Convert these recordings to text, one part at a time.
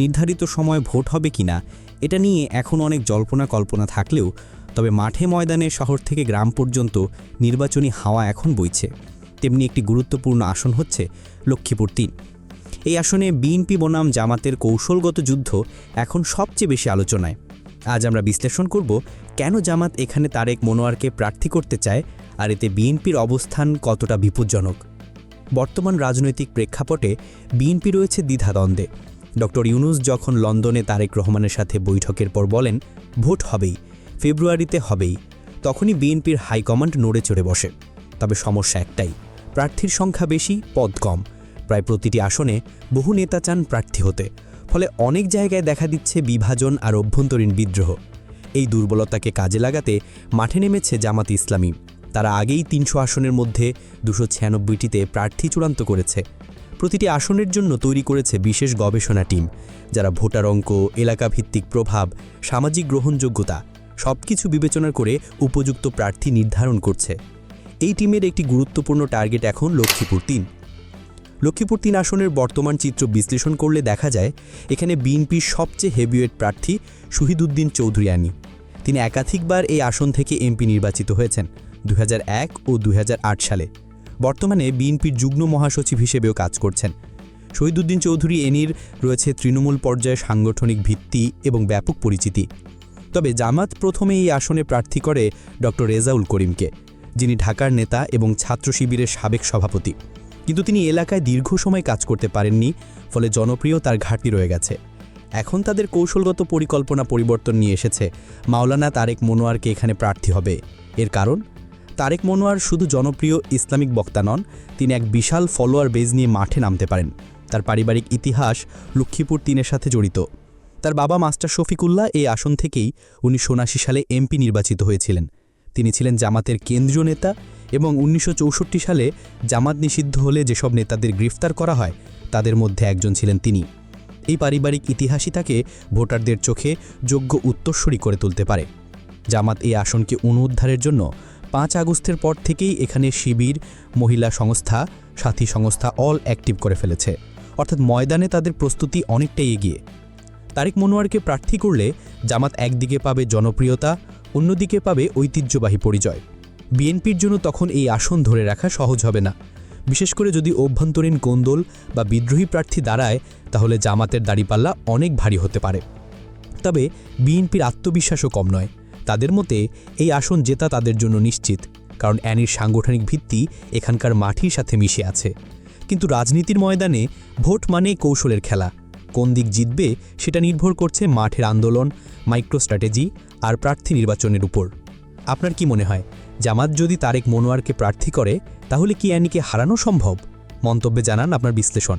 নির্ধারিত সময় ভোট হবে কিনা, এটা নিয়ে এখন অনেক জল্পনা কল্পনা থাকলেও, তবে মাঠে ময়দানে শহর থেকে গ্রাম পর্যন্ত নির্বাচনী হাওয়া এখন বইছে। তেমনি একটি গুরুত্বপূর্ণ আসন হচ্ছে লক্ষ্মীপুর তিন। এই আসনে বিএনপি বনাম জামাতের কৌশলগত যুদ্ধ এখন সবচেয়ে বেশি আলোচনায়। আজ আমরা বিশ্লেষণ করব কেন জামাত এখানে তারেক মনোয়ারকে প্রার্থী করতে চায় আর এতে বিএনপির অবস্থান কতটা বিপজ্জনক। বর্তমান রাজনৈতিক প্রেক্ষাপটে বিএনপি রয়েছে দ্বিধাদ্বন্দ্বে। ডক্টর ইউনুস যখন লন্ডনে তারেক রহমানের সাথে বৈঠকের পর বলেন, ভোট হবেই, ফেব্রুয়ারিতে হবেই তখনই বিএনপির হাইকমান্ড নড়ে চড়ে বসে। তবে সমস্যা একটাই, প্রার্থীর সংখ্যা বেশি, পদ কম। প্রায় প্রতিটি আসনে বহু নেতা চান প্রার্থী হতে, ফলে অনেক জায়গায় দেখা দিচ্ছে বিভাজন আর অভ্যন্তরীণ বিদ্রোহ। এই দুর্বলতাকে কাজে লাগাতে মাঠে নেমেছে জামাত ইসলামী। তারা আগেই তিনশো আসনের মধ্যে দুশো ছিয়ানব্বইটিতে প্রার্থী চূড়ান্ত করেছে। প্রতিটি আসনের জন্য তৈরি করেছে বিশেষ গবেষণা টিম, যারা ভোটার অঙ্ক, এলাকাভিত্তিক প্রভাব, সামাজিক গ্রহণযোগ্যতা সব কিছু বিবেচনা করে উপযুক্ত প্রার্থী নির্ধারণ করছে। এই টিমের একটি গুরুত্বপূর্ণ টার্গেট এখন লক্ষ্মীপুর তিন। লক্ষ্মীপুর তিন আসনের বর্তমান চিত্র বিশ্লেষণ করলে দেখা যায়, এখানে বিএনপির সবচেয়ে হেভিওয়েট প্রার্থী শহীদুদ্দিন চৌধুরী আনি। তিনি একাধিকবার এই আসন থেকে এমপি নির্বাচিত হয়েছেন দু হাজার এক ও দু হাজার আট সালে। বর্তমানে বিএনপির যুগ্ম মহাসচিব হিসেবেও কাজ করছেন। শহীদুদ্দিন চৌধুরী এনির রয়েছে তৃণমূল পর্যায়ে সাংগঠনিক ভিত্তি এবং ব্যাপক পরিচিতি। তবে জামাত প্রথমে এই আসনে প্রার্থী করে ডক্টর রেজাউল করিমকে, যিনি ঢাকার নেতা এবং ছাত্র শিবিরের সাবেক সভাপতি। কিন্তু তিনি এলাকায় দীর্ঘ সময় কাজ করতে পারেননি, ফলে জনপ্রিয় তার ঘাটতি রয়ে গেছে। এখন তাদের কৌশলগত পরিকল্পনা পরিবর্তন নিয়ে এসেছে। মাওলানা তারেক মনোয়ারকে এখানে প্রার্থী হবে। এর কারণ? তারেক মনোয়ার শুধু জনপ্রিয় ইসলামিক বক্তা নন, তিনি এক বিশাল ফলোয়ার বেজ নিয়ে মাঠে নামতে পারেন। তার পারিবারিক ইতিহাস লক্ষ্মীপুর তিনের সাথে জড়িত। তার বাবা মাস্টার শফিকুল্লাহ এই আসন থেকেই উনিশশো সালে এমপি নির্বাচিত হয়েছিলেন। তিনি ছিলেন জামাতের কেন্দ্রীয় নেতা এবং উনিশশো চৌষট্টি সালে জামাত নিষিদ্ধ হলে যেসব নেতাদের গ্রেফতার করা হয়, তাদের মধ্যে একজন ছিলেন তিনি। এই পারিবারিক ইতিহাসই তাকে ভোটারদের চোখে যোগ্য উত্তরস্বরী করে তুলতে পারে। জামাত এই আসনকে অনুদ্ধারের জন্য পাঁচ আগস্টের পর থেকেই এখানে শিবির, মহিলা সংস্থা, সাথী সংস্থা অল অ্যাক্টিভ করে ফেলেছে। অর্থাৎ ময়দানে তাদের প্রস্তুতি অনেকটাই এগিয়ে। তারেক মনোয়ারকে প্রার্থী করলে জামাত একদিকে পাবে জনপ্রিয়তা, অন্যদিকে পাবে ঐতিহ্যবাহী পরিচয়। বিএনপির জন্য তখন এই আসন ধরে রাখা সহজ হবে না। বিশেষ করে যদি অভ্যন্তরীণ কোন্দল বা বিদ্রোহী প্রার্থী দাঁড়ায়, তাহলে জামাতের দাড়িপাল্লা অনেক ভারী হতে পারে। তবে বিএনপির আত্মবিশ্বাসও কম নয়। তাদের মতে, এই আসন জেতা তাদের জন্য নিশ্চিত, কারণ অ্যানির সাংগঠনিক ভিত্তি এখানকার মাটির সাথে মিশে আছে। কিন্তু রাজনীতির ময়দানে ভোট মানে কৌশলের খেলা। কোন দিক জিতবে সেটা নির্ভর করছে মাঠের আন্দোলন মাইক্রো স্ট্র্যাটেজি আর প্রার্থী নির্বাচনের উপর। আপনার কি মনে হয়, জামাত যদি তারেক মনোয়ারকে প্রার্থী করে, তাহলে কি অ্যানিকে হারানো সম্ভব? মন্তব্যে জানান আপনার বিশ্লেষণ।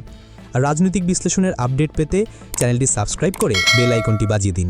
আর রাজনৈতিক বিশ্লেষণের আপডেট পেতে চ্যানেলটি সাবস্ক্রাইব করে বেল আইকনটি বাজিয়ে দিন।